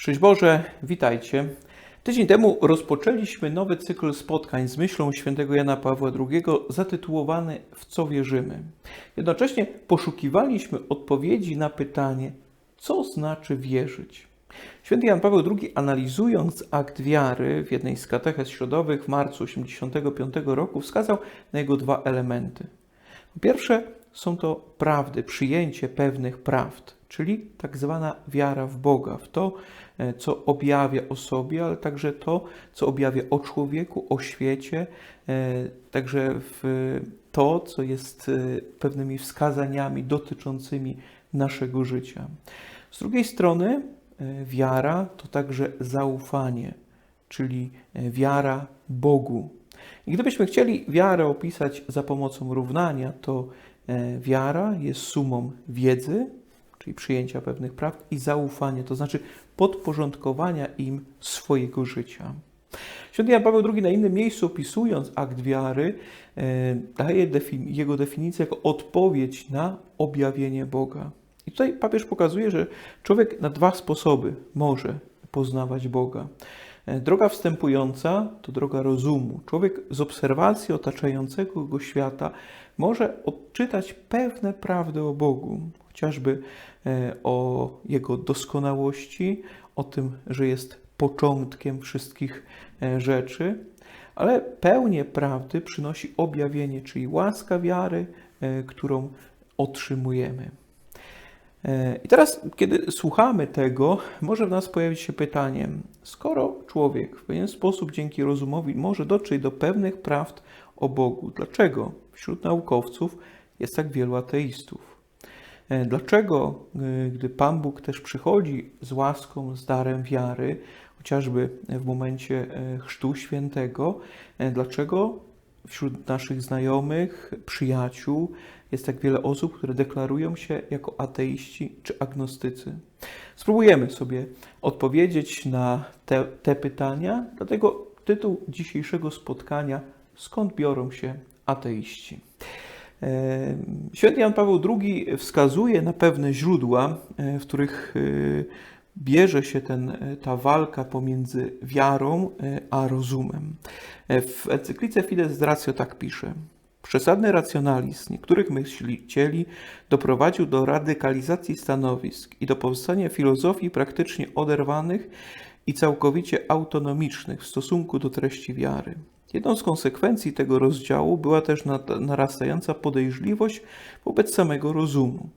Szczęść Boże, witajcie. Tydzień temu rozpoczęliśmy nowy cykl spotkań z myślą świętego Jana Pawła II zatytułowany W co wierzymy. Jednocześnie poszukiwaliśmy odpowiedzi na pytanie, co znaczy wierzyć. Święty Jan Paweł II, analizując akt wiary w jednej z katechez środowych w marcu 1985 roku, wskazał na jego dwa elementy. Po pierwsze, są to prawdy, przyjęcie pewnych prawd, czyli tak zwana wiara w Boga, w to, e, co objawia o sobie, ale także to, co objawia o człowieku, o świecie, e, także w to, co jest e, pewnymi wskazaniami dotyczącymi naszego życia. Z drugiej strony, wiara to także zaufanie, czyli wiara Bogu. I gdybyśmy chcieli wiarę opisać za pomocą równania, to wiara jest sumą wiedzy, czyli przyjęcia pewnych prawd, i zaufania, to znaczy podporządkowania im swojego życia. Święty Jan Paweł II na innym miejscu opisując akt wiary, daje defin jego definicję jako odpowiedź na objawienie Boga. I tutaj papież pokazuje, że człowiek na dwa sposoby może poznawać Boga. Droga wstępująca to droga rozumu. Człowiek z obserwacji otaczającego go świata może odczytać pewne prawdy o Bogu, chociażby o Jego doskonałości, o tym, że jest początkiem wszystkich rzeczy, ale pełnię prawdy przynosi objawienie, czyli łaska wiary, którą otrzymujemy. I teraz, kiedy słuchamy tego, może w nas pojawić się pytanie: skoro człowiek w pewien sposób dzięki rozumowi może dotrzeć do pewnych prawd o Bogu, dlaczego wśród naukowców jest tak wielu ateistów? Dlaczego, gdy Pan Bóg też przychodzi z łaską, z darem wiary, chociażby w momencie Chrztu Świętego, dlaczego wśród naszych znajomych, przyjaciół jest tak wiele osób, które deklarują się jako ateiści czy agnostycy. Spróbujemy sobie odpowiedzieć na te, te pytania, dlatego tytuł dzisiejszego spotkania Skąd biorą się ateiści? Święty Jan Paweł II wskazuje na pewne źródła, w których bierze się ten, ta walka pomiędzy wiarą a rozumem. W encyklice Fides Ratio tak pisze. Przesadny racjonalizm niektórych myślicieli doprowadził do radykalizacji stanowisk i do powstania filozofii praktycznie oderwanych i całkowicie autonomicznych w stosunku do treści wiary. Jedną z konsekwencji tego rozdziału była też narastająca podejrzliwość wobec samego rozumu.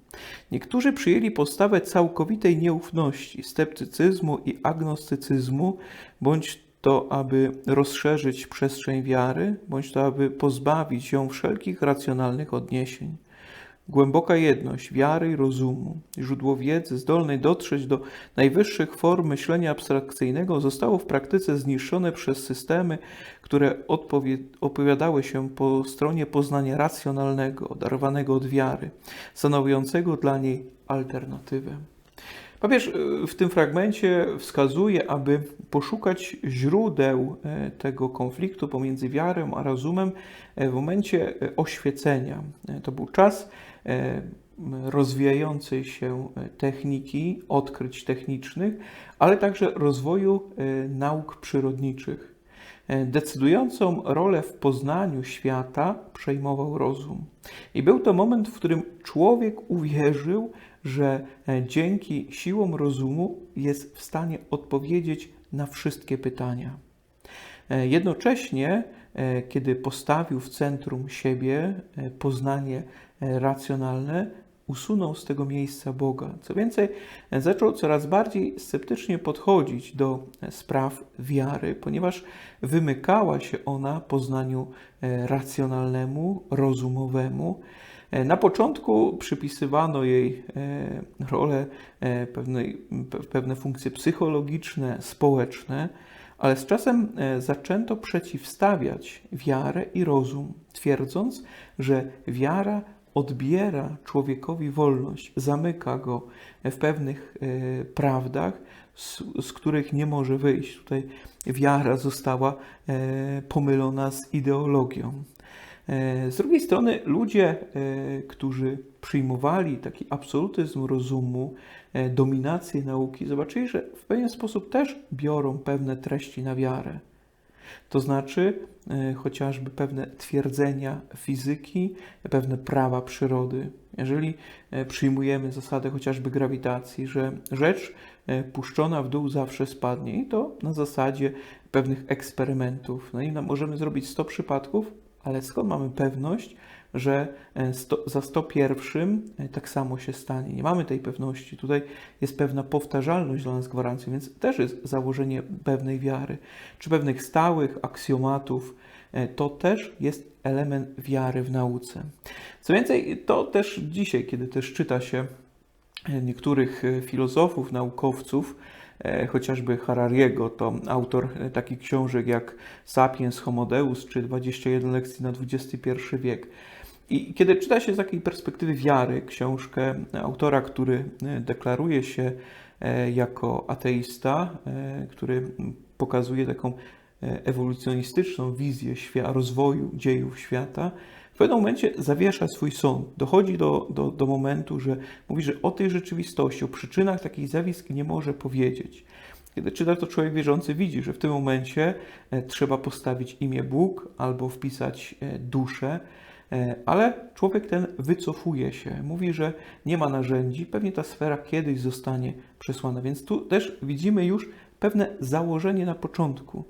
Niektórzy przyjęli postawę całkowitej nieufności, sceptycyzmu i agnostycyzmu, bądź to, aby rozszerzyć przestrzeń wiary, bądź to, aby pozbawić ją wszelkich racjonalnych odniesień. Głęboka jedność wiary i rozumu, źródło wiedzy zdolnej dotrzeć do najwyższych form myślenia abstrakcyjnego zostało w praktyce zniszczone przez systemy, które opowiadały się po stronie poznania racjonalnego, darowanego od wiary, stanowiącego dla niej alternatywę. Papież e, w tym fragmencie wskazuje, aby poszukać źródeł e, tego konfliktu pomiędzy wiarą a rozumem e, w momencie oświecenia. To był czas rozwijającej się techniki, odkryć technicznych, ale także rozwoju nauk przyrodniczych. Decydującą rolę w poznaniu świata przejmował rozum. I był to moment, w którym człowiek uwierzył, że e, dzięki siłom rozumu jest w stanie odpowiedzieć na wszystkie pytania. E, jednocześnie, e, kiedy postawił w centrum siebie poznanie racjonalne, usunął z tego miejsca Boga. Co więcej, zaczął coraz bardziej sceptycznie podchodzić do spraw wiary, ponieważ wymykała się ona poznaniu racjonalnemu, rozumowemu. Na początku przypisywano jej e, rolę, e, pewnej, pewne funkcje psychologiczne, społeczne, ale z czasem e, zaczęto przeciwstawiać wiarę i rozum, twierdząc, że wiara odbiera człowiekowi wolność, zamyka go w pewnych prawdach, z, z, których nie może wyjść. Tutaj wiara została pomylona z ideologią. E, Z drugiej strony ludzie, e, którzy przyjmowali taki absolutyzm rozumu, e, dominację nauki, zobaczyli, że w pewien sposób też biorą pewne treści na wiarę. To znaczy e, chociażby pewne twierdzenia fizyki, pewne prawa przyrody. Jeżeli e, przyjmujemy zasadę chociażby grawitacji, że rzecz e, puszczona w dół zawsze spadnie, i to na zasadzie pewnych eksperymentów. No i możemy zrobić 100 przypadków, ale skąd mamy pewność, że e, sto, za 101 e, tak samo się stanie? Nie mamy tej pewności. Tutaj jest pewna powtarzalność dla nas gwarancją, więc też jest założenie pewnej wiary, czy pewnych stałych aksjomatów. E, To też jest element wiary w nauce. Co więcej, to też dzisiaj, kiedy też czyta się niektórych filozofów, naukowców, chociażby Harariego, to autor takich książek jak Sapiens, Homo Deus czy 21 lekcji na XXI wiek. I kiedy czyta się z takiej perspektywy wiary książkę autora, który e, deklaruje się e, jako ateista, e, który pokazuje taką ewolucjonistyczną wizję świata, rozwoju dziejów świata, w pewnym momencie zawiesza swój sąd. Dochodzi do, do, do momentu, że mówi, że o tej rzeczywistości, o przyczynach takich zjawisk nie może powiedzieć. Kiedy czyta to człowiek wierzący, widzi, że w tym momencie trzeba postawić imię Bóg albo wpisać duszę, ale człowiek ten wycofuje się. Mówi, że nie ma narzędzi, pewnie ta sfera kiedyś zostanie przesłana. Więc tu też widzimy już pewne założenie na początku.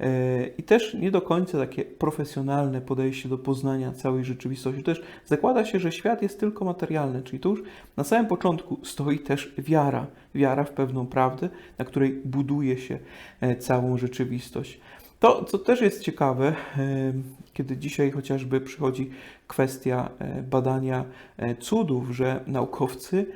E, I też nie do końca takie profesjonalne podejście do poznania całej rzeczywistości. Też zakłada się, że świat jest tylko materialny, czyli tu już na samym początku stoi też wiara. Wiara w pewną prawdę, na której buduje się e, całą rzeczywistość. To, co też jest ciekawe, e, kiedy dzisiaj chociażby przychodzi kwestia e, badania e, cudów, że naukowcy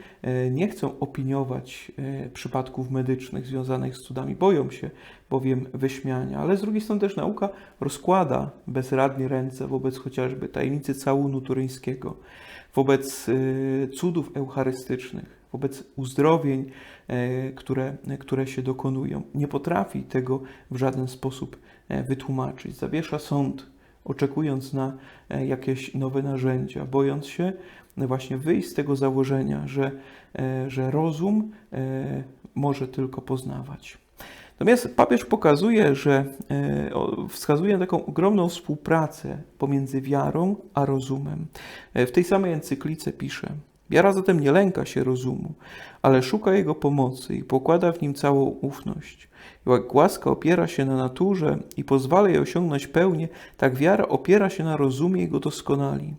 nie chcą opiniować przypadków medycznych związanych z cudami, boją się bowiem wyśmiania, ale z drugiej strony też nauka rozkłada bezradnie ręce wobec chociażby tajemnicy całunu turyńskiego, wobec cudów eucharystycznych, wobec uzdrowień, e, które, które się dokonują. Nie potrafi tego w żaden sposób e, wytłumaczyć. Zawiesza sąd, oczekując na e, jakieś nowe narzędzia, bojąc się właśnie wyjść z tego założenia, że, że rozum może tylko poznawać. Natomiast papież pokazuje, że wskazuje na taką ogromną współpracę pomiędzy wiarą a rozumem. W tej samej encyklice pisze: Wiara zatem nie lęka się rozumu, ale szuka jego pomocy i pokłada w nim całą ufność. Jak łaska opiera się na naturze i pozwala jej osiągnąć pełnię, tak wiara opiera się na rozumie i go doskonali.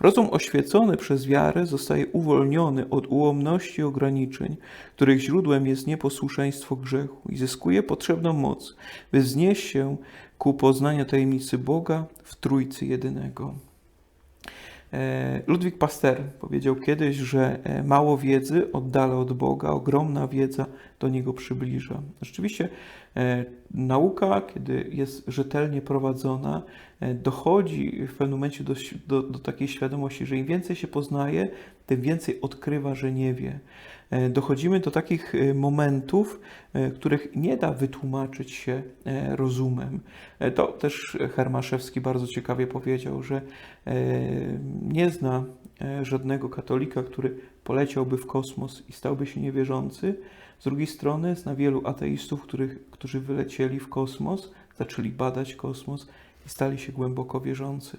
Rozum oświecony przez wiarę zostaje uwolniony od ułomności i ograniczeń, których źródłem jest nieposłuszeństwo grzechu i zyskuje potrzebną moc, by wznieść się ku poznaniu tajemnicy Boga w Trójcy Jedynego. E, Ludwik Pasteur powiedział kiedyś, że e, mało wiedzy oddala od Boga, ogromna wiedza do Niego przybliża. Rzeczywiście nauka, kiedy jest rzetelnie prowadzona, e, dochodzi w pewnym momencie do, do, do takiej świadomości, że im więcej się poznaje, tym więcej odkrywa, że nie wie. E, Dochodzimy do takich e, momentów, e, których nie da wytłumaczyć się e, rozumem. E, To też Hermaszewski bardzo ciekawie powiedział, że e, nie zna e, żadnego katolika, który poleciałby w kosmos i stałby się niewierzący. Z drugiej strony zna wielu ateistów, których, którzy wylecieli w kosmos, zaczęli badać kosmos i stali się głęboko wierzący.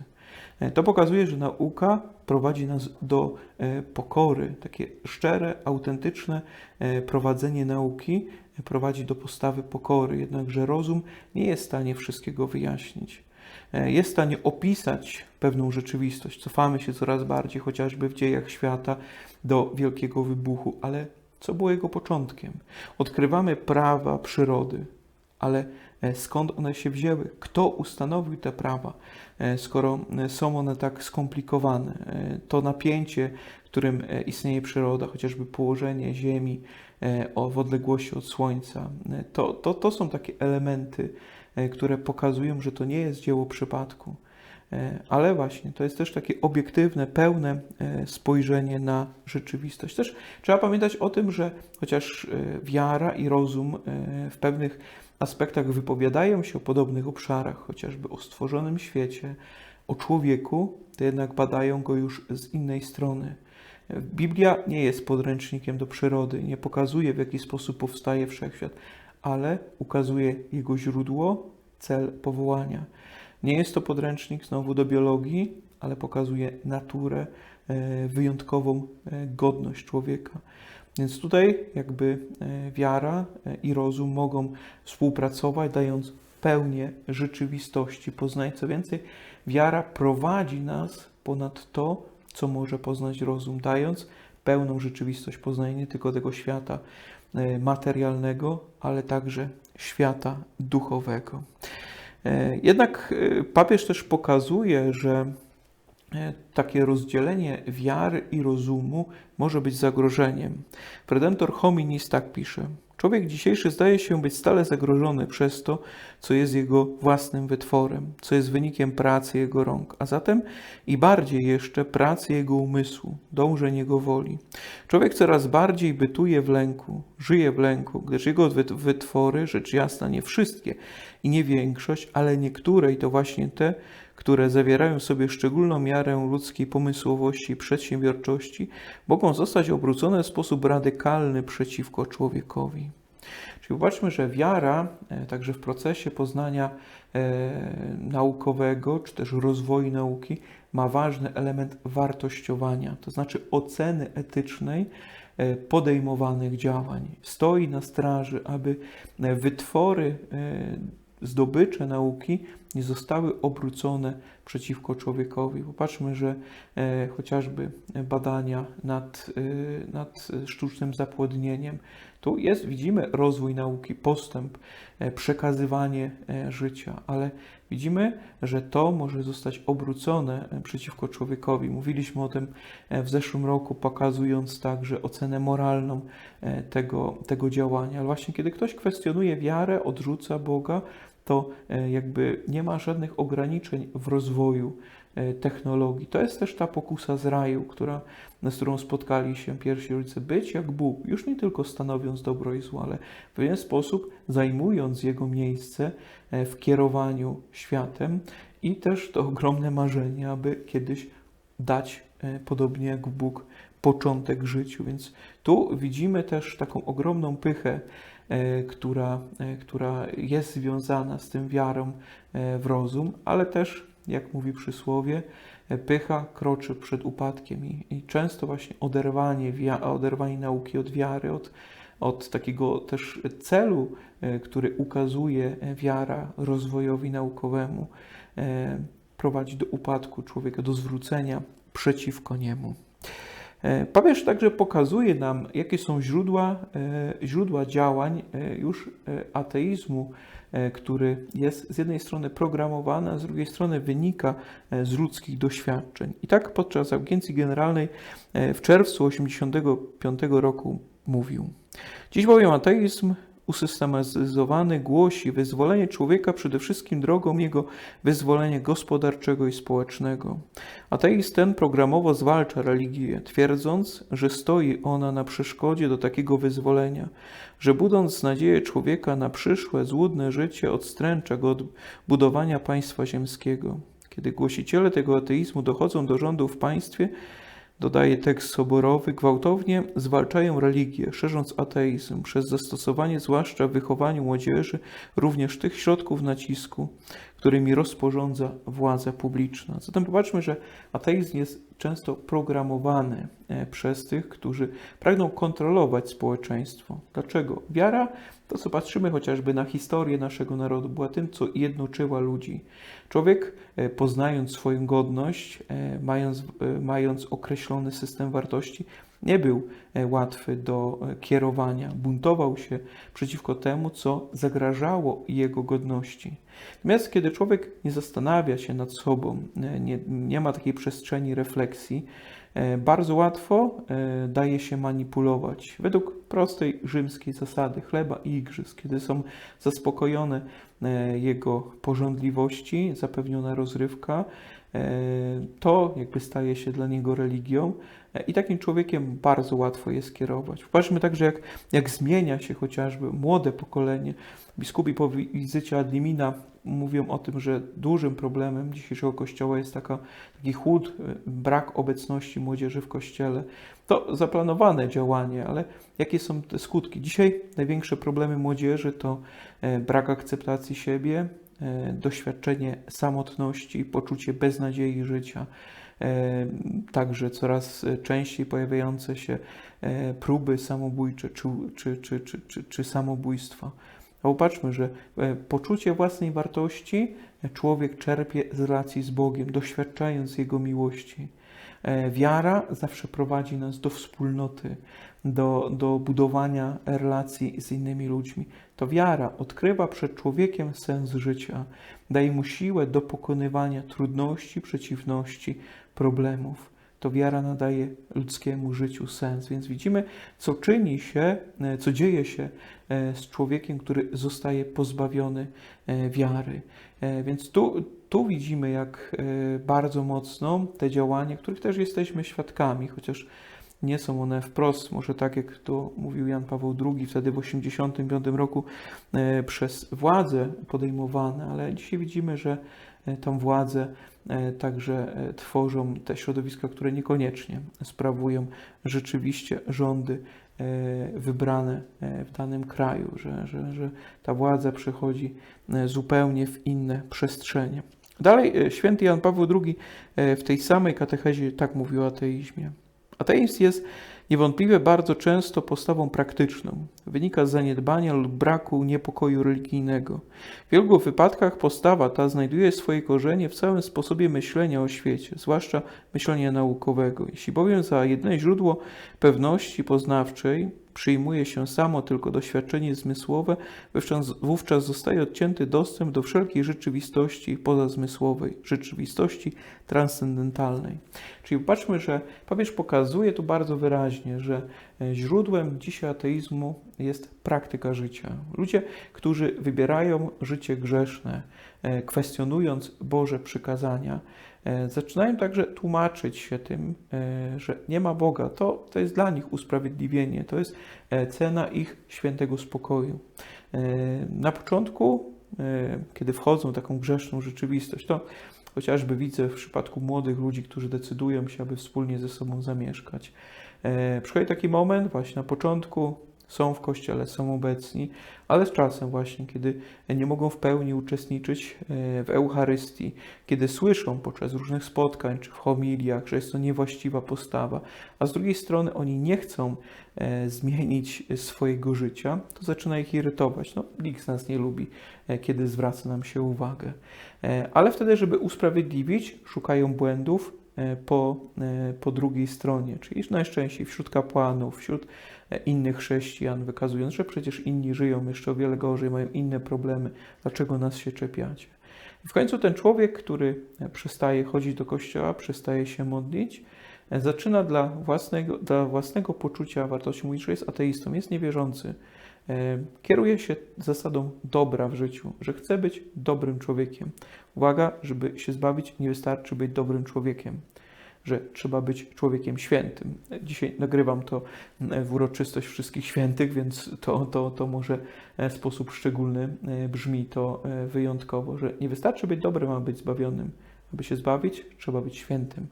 E, To pokazuje, że nauka prowadzi nas do e, pokory, takie szczere, autentyczne e, prowadzenie nauki e, prowadzi do postawy pokory, jednakże rozum nie jest w stanie wszystkiego wyjaśnić. E, Jest w stanie opisać pewną rzeczywistość. Cofamy się coraz bardziej, chociażby w dziejach świata, do wielkiego wybuchu, ale co było jego początkiem? Odkrywamy prawa przyrody, ale e, skąd one się wzięły? Kto ustanowił te prawa? E, Skoro są one tak skomplikowane, to napięcie, w którym istnieje przyroda, chociażby położenie Ziemi w odległości od Słońca, to, to, to są takie elementy, które pokazują, że to nie jest dzieło przypadku. E, Ale właśnie to jest też takie obiektywne, pełne e, spojrzenie na rzeczywistość. Też trzeba pamiętać o tym, że chociaż e, wiara i rozum e, w pewnych aspektach wypowiadają się o podobnych obszarach, chociażby o stworzonym świecie, o człowieku, to jednak badają go już z innej strony. Biblia nie jest podręcznikiem do przyrody, nie pokazuje w jaki sposób powstaje wszechświat, ale ukazuje jego źródło, cel powołania. Nie jest to podręcznik znowu do biologii, ale pokazuje naturę, e, wyjątkową e, godność człowieka. Więc tutaj jakby e, wiara i rozum mogą współpracować, dając pełnię rzeczywistości poznać. Co więcej, wiara prowadzi nas ponad to, co może poznać rozum, dając pełną rzeczywistość poznania nie tylko tego świata materialnego, ale także świata duchowego. E, jednak e, papież też pokazuje, że e, takie rozdzielenie wiary i rozumu może być zagrożeniem. Redemptor hominis tak pisze. Człowiek dzisiejszy zdaje się być stale zagrożony przez to, co jest jego własnym wytworem, co jest wynikiem pracy jego rąk, a zatem i bardziej jeszcze pracy jego umysłu, dążeń jego woli. Człowiek coraz bardziej bytuje w lęku, żyje w lęku, gdyż jego wytwory, rzecz jasna, nie wszystkie i nie większość, ale niektóre i to właśnie te, które zawierają w sobie szczególną miarę ludzkiej pomysłowości i przedsiębiorczości, mogą zostać obrócone w sposób radykalny przeciwko człowiekowi. Czyli popatrzmy, że wiara, e, także w procesie poznania e, naukowego, czy też rozwoju nauki, ma ważny element wartościowania, to znaczy oceny etycznej e, podejmowanych działań. Stoi na straży, aby wytwory zdobycze nauki nie zostały obrócone przeciwko człowiekowi. Popatrzmy, że e, chociażby badania nad, e, nad sztucznym zapłodnieniem, tu jest, widzimy rozwój nauki, postęp, e, przekazywanie e, życia, ale widzimy, że to może zostać obrócone e, przeciwko człowiekowi. Mówiliśmy o tym e, w zeszłym roku, pokazując także ocenę moralną e, tego, tego działania. Ale właśnie kiedy ktoś kwestionuje wiarę, odrzuca Boga, to e, jakby nie ma żadnych ograniczeń w rozwoju e, technologii. To jest też ta pokusa z raju, która, z którą spotkali się pierwsi rodzice. Być jak Bóg, już nie tylko stanowiąc dobro i zło, ale w pewien sposób zajmując Jego miejsce e, w kierowaniu światem i też to ogromne marzenie, aby kiedyś dać, podobnie jak Bóg, początek życiu. Więc tu widzimy też taką ogromną pychę która, e, która jest związana z tym wiarą e, w rozum, ale też, jak mówi przysłowie, pycha kroczy przed upadkiem i, i często właśnie oderwanie, oderwanie nauki od wiary, od, od takiego też celu, który ukazuje wiara rozwojowi naukowemu, prowadzi do upadku człowieka, do zwrócenia przeciwko niemu. E, papież także pokazuje nam, jakie są źródła, e, źródła działań e, już ateizmu, który jest z jednej strony programowany, a z drugiej strony wynika z ludzkich doświadczeń. I tak podczas audiencji generalnej w czerwcu 1985 roku mówił: Dziś bowiem ateizm usystematyzowany głosi wyzwolenie człowieka przede wszystkim drogą jego wyzwolenia gospodarczego i społecznego. Ateizm ten programowo zwalcza religię, twierdząc, że stoi ona na przeszkodzie do takiego wyzwolenia, że budząc nadzieję człowieka na przyszłe, złudne życie, odstręcza go od budowania państwa ziemskiego. Kiedy głosiciele tego ateizmu dochodzą do rządu w państwie, dodaje tekst soborowy, gwałtownie zwalczają religię, szerząc ateizm przez zastosowanie zwłaszcza w wychowaniu młodzieży również tych środków nacisku, którymi rozporządza władza publiczna. Zatem popatrzmy, że ateizm jest często programowany e, przez tych, którzy pragną kontrolować społeczeństwo. Dlaczego? Wiara, to co patrzymy chociażby na historię naszego narodu, była tym, co jednoczyła ludzi. Człowiek, e, poznając swoją godność, e, mając, mając określony system wartości, nie był łatwy do kierowania. Buntował się przeciwko temu, co zagrażało jego godności. Natomiast kiedy człowiek nie zastanawia się nad sobą, nie, nie ma takiej przestrzeni refleksji, e, bardzo łatwo e, daje się manipulować. Według prostej rzymskiej zasady chleba i igrzysk, kiedy są zaspokojone e, jego porządliwości, zapewniona rozrywka, to jakby staje się dla niego religią i takim człowiekiem bardzo łatwo jest kierować. Popatrzmy także, jak, jak zmienia się chociażby młode pokolenie. Biskupi po wizycie Adlimina mówią o tym, że dużym problemem dzisiejszego kościoła jest taka, taki chłód, brak obecności młodzieży w kościele. To zaplanowane działanie, ale jakie są te skutki? Dzisiaj największe problemy młodzieży to brak akceptacji siebie, doświadczenie samotności, poczucie beznadziei życia także coraz częściej pojawiające się próby samobójcze czy, czy, czy, czy, czy, czy samobójstwa. Popatrzmy, że poczucie własnej wartości człowiek czerpie z relacji z Bogiem, doświadczając Jego miłości. Wiara zawsze prowadzi nas do wspólnoty, do, do budowania relacji z innymi ludźmi. To wiara odkrywa przed człowiekiem sens życia, daje mu siłę do pokonywania trudności, przeciwności, problemów. To wiara nadaje ludzkiemu życiu sens. Więc widzimy, co czyni się, e, co dzieje się e, z człowiekiem, który zostaje pozbawiony e, wiary. Więc tu, tu widzimy, jak bardzo mocno te działania, których też jesteśmy świadkami, chociaż nie są one wprost, może tak jak to mówił Jan Paweł II wtedy w 1985 roku przez władze podejmowane, ale dzisiaj widzimy, że tą władzę także e, tworzą te środowiska, które niekoniecznie sprawują rzeczywiście rządy e, wybrane w danym kraju, że, że, że ta władza przechodzi zupełnie w inne przestrzenie. Dalej, święty Jan Paweł II w tej samej katechezie tak mówił o ateizmie. Ateizm jest niewątpliwie bardzo często postawą praktyczną. Wynika z zaniedbania lub braku niepokoju religijnego. W wielu wypadkach postawa ta znajduje swoje korzenie w całym sposobie myślenia o świecie, zwłaszcza myślenia naukowego. Jeśli bowiem za jedno źródło pewności poznawczej przyjmuje się samo tylko doświadczenie zmysłowe, wówczas, zostaje odcięty dostęp do wszelkiej rzeczywistości pozazmysłowej, rzeczywistości transcendentalnej. Czyli patrzmy, że papież pokazuje tu bardzo wyraźnie, że e, źródłem dzisiaj ateizmu jest praktyka życia. Ludzie, którzy wybierają życie grzeszne, e, kwestionując Boże przykazania, zaczynają także tłumaczyć się tym, że nie ma Boga. To, to jest dla nich usprawiedliwienie, to jest cena ich świętego spokoju. Na początku, kiedy wchodzą w taką grzeszną rzeczywistość, to chociażby widzę w przypadku młodych ludzi, którzy decydują się, aby wspólnie ze sobą zamieszkać. E, przychodzi taki moment, właśnie na początku są w kościele, są obecni, ale z czasem właśnie, kiedy nie mogą w pełni uczestniczyć e, w Eucharystii, kiedy słyszą podczas różnych spotkań czy w homiliach, że jest to niewłaściwa postawa, a z drugiej strony oni nie chcą e, zmienić swojego życia, to zaczyna ich irytować. No, nikt z nas nie lubi, e, kiedy zwraca nam się uwagę. Ale wtedy, żeby usprawiedliwić, szukają błędów, po, po drugiej stronie, czyli najczęściej wśród kapłanów, wśród innych chrześcijan, wykazując, że przecież inni żyją jeszcze o wiele gorzej, mają inne problemy, dlaczego nas się czepiacie? I w końcu ten człowiek, który przestaje chodzić do kościoła, przestaje się modlić, zaczyna dla własnego, dla własnego poczucia wartości mówić, że jest ateistą, jest niewierzący. E, kieruje się zasadą dobra w życiu, że chce być dobrym człowiekiem. Uwaga, żeby się zbawić, nie wystarczy być dobrym człowiekiem że trzeba być człowiekiem świętym. Dzisiaj nagrywam to w uroczystość wszystkich świętych, więc to, to, to może w sposób szczególny e, brzmi to e, wyjątkowo, że nie wystarczy być dobrym, aby być zbawionym. Aby się zbawić, trzeba być świętym.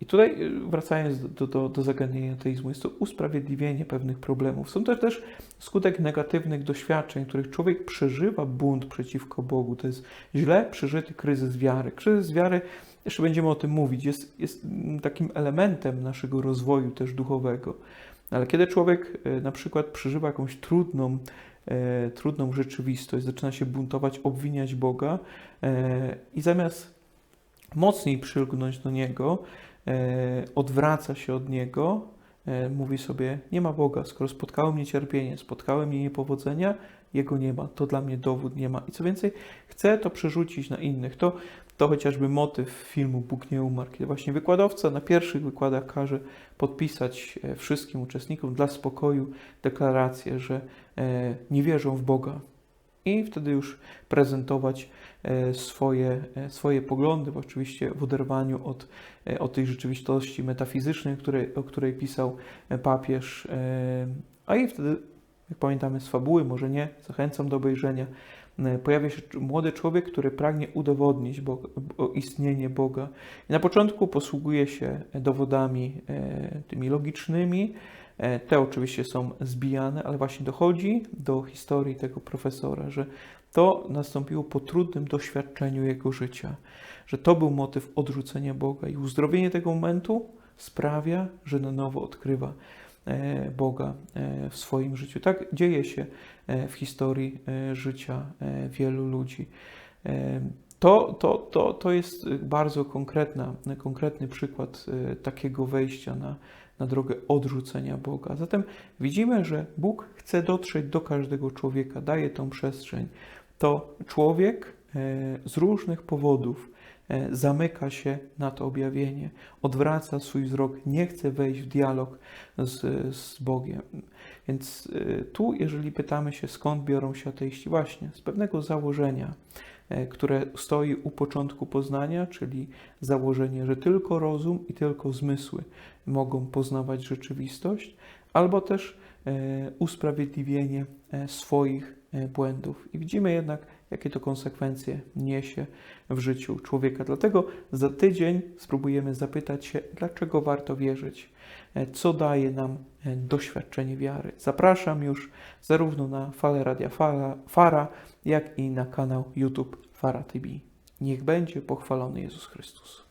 I tutaj wracając do, do, do zagadnienia ateizmu, jest to usprawiedliwienie pewnych problemów. Są to też skutek negatywnych doświadczeń, których człowiek przeżywa bunt przeciwko Bogu. To jest źle przeżyty kryzys wiary. Kryzys wiary jeszcze będziemy o tym mówić, jest, jest takim elementem naszego rozwoju też duchowego. Ale kiedy człowiek e, na przykład przeżywa jakąś trudną, e, trudną rzeczywistość, zaczyna się buntować, obwiniać Boga e, i zamiast mocniej przylgnąć do Niego, odwraca się od Niego, e, mówi sobie, nie ma Boga, skoro spotkało mnie cierpienie, spotkały mnie niepowodzenia, Jego nie ma, to dla mnie dowód nie ma. I co więcej, chcę to przerzucić na innych. To to chociażby motyw filmu Bóg nie umarł, kiedy właśnie wykładowca na pierwszych wykładach każe podpisać e, wszystkim uczestnikom dla spokoju deklarację, że e, nie wierzą w Boga. I wtedy już prezentować e, swoje, swoje poglądy, oczywiście w oderwaniu od, od tej rzeczywistości metafizycznej, której, o której pisał papież. A i wtedy, jak pamiętamy z fabuły, może nie, zachęcam do obejrzenia, e, pojawia się młody człowiek, który pragnie udowodnić Boga, istnienie Boga. I na początku posługuje się dowodami e, tymi logicznymi. E, Te oczywiście są zbijane, ale właśnie dochodzi do historii tego profesora, że to nastąpiło po trudnym doświadczeniu jego życia, że to był motyw odrzucenia Boga i uzdrowienie tego momentu sprawia, że na nowo odkrywa e, Boga e, w swoim życiu. Tak dzieje się w historii życia wielu ludzi. To, to, to, to jest bardzo konkretna, konkretny przykład takiego wejścia na, na drogę odrzucenia Boga. Zatem widzimy, że Bóg chce dotrzeć do każdego człowieka, daje tą przestrzeń. To człowiek e, z różnych powodów e, zamyka się na to objawienie, odwraca swój wzrok, nie chce wejść w dialog z, z Bogiem. Więc e, tu, jeżeli pytamy się, skąd biorą się ateiści, właśnie z pewnego założenia, które stoi u początku poznania, czyli założenie, że tylko rozum i tylko zmysły mogą poznawać rzeczywistość, albo też e, usprawiedliwienie e, swoich e, błędów. I widzimy jednak, jakie to konsekwencje niesie w życiu człowieka. Dlatego za tydzień spróbujemy zapytać się, dlaczego warto wierzyć, e, co daje nam e, doświadczenie wiary. Zapraszam już zarówno na falę Radia Fara, Fara, jak i na kanał YouTube Fara TV. Niech będzie pochwalony Jezus Chrystus.